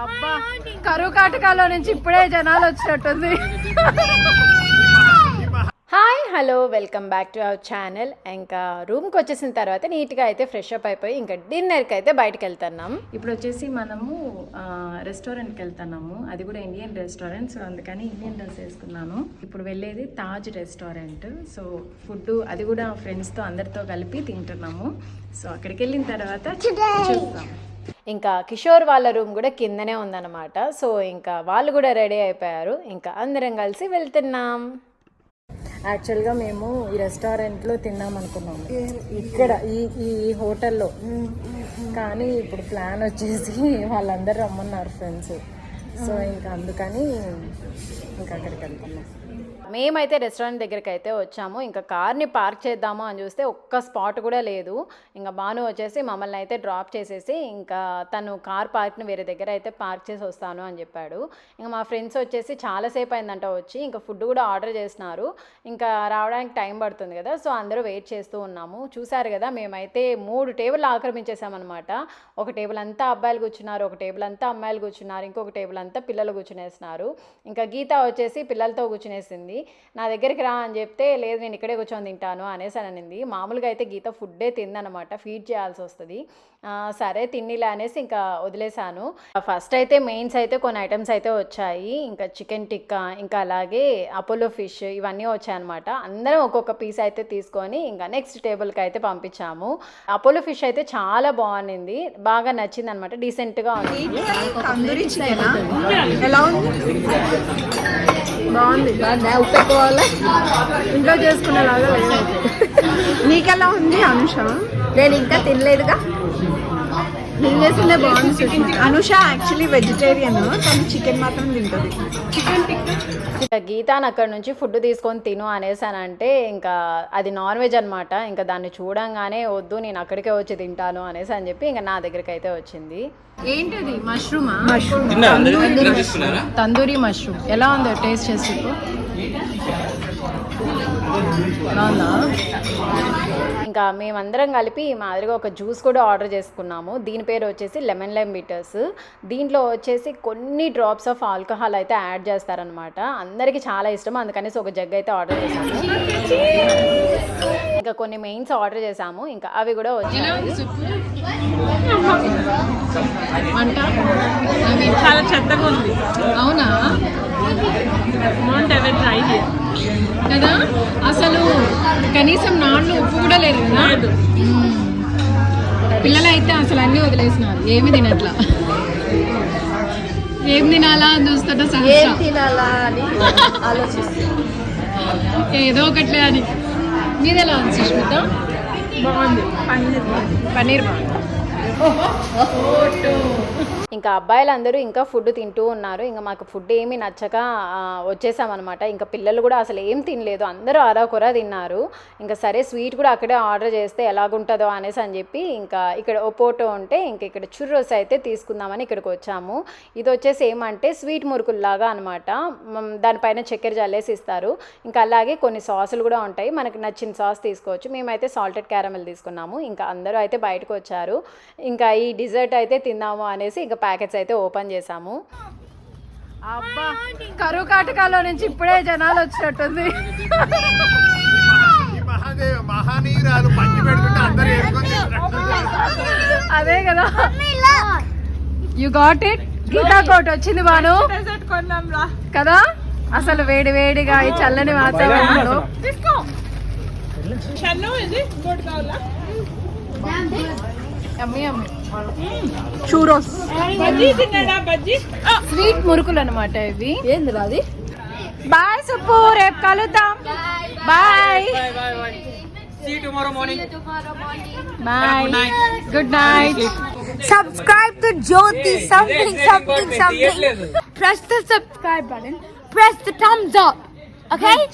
అబ్బా కరువు కాటకాలో నుంచి ఇప్పుడే జనాలు వచ్చినట్టుంది. Hi hello welcome back to our channel. ఇంకా రూమ్కి వచ్చేసిన తర్వాత నీట్గా అయితే ఫ్రెష్ అప్ అయిపోయి ఇంకా డిన్నర్కి అయితే బయటకు వెళ్తున్నాం. ఇప్పుడు వచ్చేసి మనము రెస్టారెంట్కి వెళ్తున్నాము. అది కూడా ఇండియన్ రెస్టారెంట్ సో అందుకని ఇండియన్ డ్రెస్ వేసుకున్నాను. ఇప్పుడు వెళ్ళేది తాజ్ రెస్టారెంట్. సో ఫుడ్ అది కూడా ఫ్రెండ్స్తో అందరితో కలిపి తింటున్నాము. సో అక్కడికి వెళ్ళిన తర్వాత చూస్తాం ఇంకా కిషోర్ వాళ్ళ రూమ్ కూడా కిందనే ఉందన్నమాట. సో ఇంకా వాళ్ళు కూడా రెడీ అయిపోయారు. ఇంకా అందరం కలిసి వెళ్తున్నాం. యాక్చువల్గా మేము ఈ రెస్టారెంట్లో తిన్నాం అనుకున్నాము ఇక్కడ ఈ ఈ హోటల్లో. కానీ ఇప్పుడు ప్లాన్ వచ్చేసి వాళ్ళందరూ రమ్మన్నారు ఫ్రెండ్స్. సో ఇంకా అందుకని ఇంకా అక్కడికి వెళ్తున్నాం. మేమైతే రెస్టారెంట్ దగ్గరికి అయితే వచ్చాము. ఇంకా కార్ని పార్క్ చేద్దాము అని చూస్తే ఒక్క స్పాట్ కూడా లేదు. ఇంకా భాను వచ్చేసి మమ్మల్ని అయితే డ్రాప్ చేసేసి ఇంకా తను కార్ పార్క్ని వేరే దగ్గర అయితే పార్క్ చేసి వస్తాను అని చెప్పాడు. ఇంకా మా ఫ్రెండ్స్ వచ్చేసి చాలాసేపు అయిందంట వచ్చి ఇంకా ఫుడ్ కూడా ఆర్డర్ చేసినారు ఇంకా రావడానికి టైం పడుతుంది కదా సో అందరూ వెయిట్ చేస్తూ ఉన్నాము. చూశారు కదా మేమైతే మూడు టేబుల్ ఆక్రమించేసామన్నమాట ఒక టేబుల్ అంతా అబ్బాయిలు కూర్చున్నారు ఒక టేబుల్ అంతా అమ్మాయిలు కూర్చున్నారు ఇంకొక టేబుల్ అంతా పిల్లలు కూర్చునేస్తున్నారు. ఇంకా గీత వచ్చేసి పిల్లలతో కూర్చునేసింది. నా దగ్గరికి రా అని చెప్తే లేదు నేను ఇక్కడే కూర్చొని తింటాను అనేసి అని అనింది. మామూలుగా అయితే గీత ఫుడ్డే తిందనమాట ఫీడ్ చేయాల్సి వస్తుంది. సరే తిన్నిలే అనేసి ఇంకా వదిలేశాను. ఫస్ట్ అయితే మెయిన్స్ అయితే కొన్ని ఐటమ్స్ అయితే వచ్చాయి. ఇంకా చికెన్ టిక్కా ఇంకా అలాగే అపోలో ఫిష్ ఇవన్నీ వచ్చాయన్నమాట. అందరం ఒక్కొక్క పీస్ అయితే తీసుకొని ఇంకా నెక్స్ట్ టేబుల్కి అయితే పంపించాము. అపోలో ఫిష్ అయితే చాలా బాగుంది బాగా నచ్చింది అనమాట డీసెంట్గా ఉంది. ఎలా ఉంది? బాగుంది. వల్ల ఇంట్లో చేసుకునేలాగా లేదు. నీకెలా ఉంది అనుష? నేను ఇంకా తినలేదుగా. నేను బాగుంది. అనుష యాక్చువల్లీ వెజిటేరియన్ కానీ చికెన్ మాత్రం తింటుంది. చికెన్ ఇంకా గీతాని అక్కడ నుంచి ఫుడ్ తీసుకొని తిను అనేసానంటే ఇంకా అది నాన్ వెజ్ అనమాట ఇంకా దాన్ని చూడంగానే వద్దు నేను అక్కడికే వచ్చి తింటాను అనేసి అని చెప్పి ఇంకా నా దగ్గరికి అయితే వచ్చింది. ఏంటిది? మష్రూమా తందూరి మష్రూమ్ ఎలా ఉందో టేస్ట్ చేసి ఇంకా మేమందరం కలిపి మాదిరిగా ఒక జ్యూస్ కూడా ఆర్డర్ చేసుకున్నాము. దీని పేరు వచ్చేసి లెమన్ లెమ్ బిటర్స్. దీంట్లో వచ్చేసి కొన్ని డ్రాప్స్ ఆఫ్ ఆల్కహాల్ అయితే యాడ్ చేస్తారనమాట అందరికీ చాలా ఇష్టం అందుకనేసి ఒక జగ్ అయితే ఆర్డర్ చేశాము. ఇంకా కొన్ని మెయిన్స్ ఆర్డర్ చేశాము. ఇంకా అవి కూడా వచ్చాయి. చెత్తగా ఉంది. అవునా? వాంట్ ఎవర్ ట్రై కదా? అసలు కనీసం నాన్న ఉప్పు కూడా లేదు కదా. పిల్లలైతే అసలు అన్ని వదిలేసినారు. ఏమి తినట్లా? ఏం తినాలా అని చూస్తుంటే ఏదో ఒకట్లే అని. మీది ఎలా ఉంది సుష్మిత? బాగుంది. పన్నీర్ పన్నీర్ ఇంకా అబ్బాయిలందరూ ఇంకా ఫుడ్ తింటూ ఉన్నారు. ఇంకా మాకు ఫుడ్ ఏమీ నచ్చక వచ్చేసామన్నమాట. ఇంకా పిల్లలు కూడా అసలు ఏం తినలేదు. అందరూ అరాకొర తిన్నారు. ఇంకా సరే స్వీట్ కూడా అక్కడే ఆర్డర్ చేస్తే ఎలాగుంటుందో అనేసి అని చెప్పి ఇంకా ఇక్కడ ఒపోటో ఉంటే ఇంకా ఇక్కడ చుర్రోస్ అయితే తీసుకుందామని ఇక్కడికి వచ్చాము. ఇది వచ్చేసి ఏమంటే స్వీట్ మురుకుల్లాగా అనమాట దానిపైన చక్కెర జల్లేసి ఇస్తారు. ఇంకా అలాగే కొన్ని సాసులు కూడా ఉంటాయి. మనకి నచ్చిన సాస్ తీసుకోవచ్చు. మేమైతే సాల్టెడ్ క్యారమెల్ తీసుకున్నాము. ఇంకా అందరూ అయితే బయటకు వచ్చారు. ఇంకా ఈ డిజర్ట్ అయితే తిందాము అనేసి ఇంకా ప్యాకెట్స్ అయితే ఓపెన్ చేసాము అబ్బా కరువు కాటకాలో నుంచి ఇప్పుడే జనాలు వచ్చినట్టుంది. అదే కదా. You got it Geeta coat వచ్చింది బాను. డెజర్ట్ కొన్నాం రా. కదా? అసలు వేడి వేడిగా ఈ చల్లని వాతావరణంలో. చూరోస్ బజ్జీ తిన్నాడా బజ్జీ స్వీట్ మురుకులు అనమాట ఇవి ఏంది అది బాయ్ సుప్పు రేపు కలుద్దాం bye. Bye good night subscribe to Jyoti something something something. Press the subscribe button. Press the thumbs up. Okay?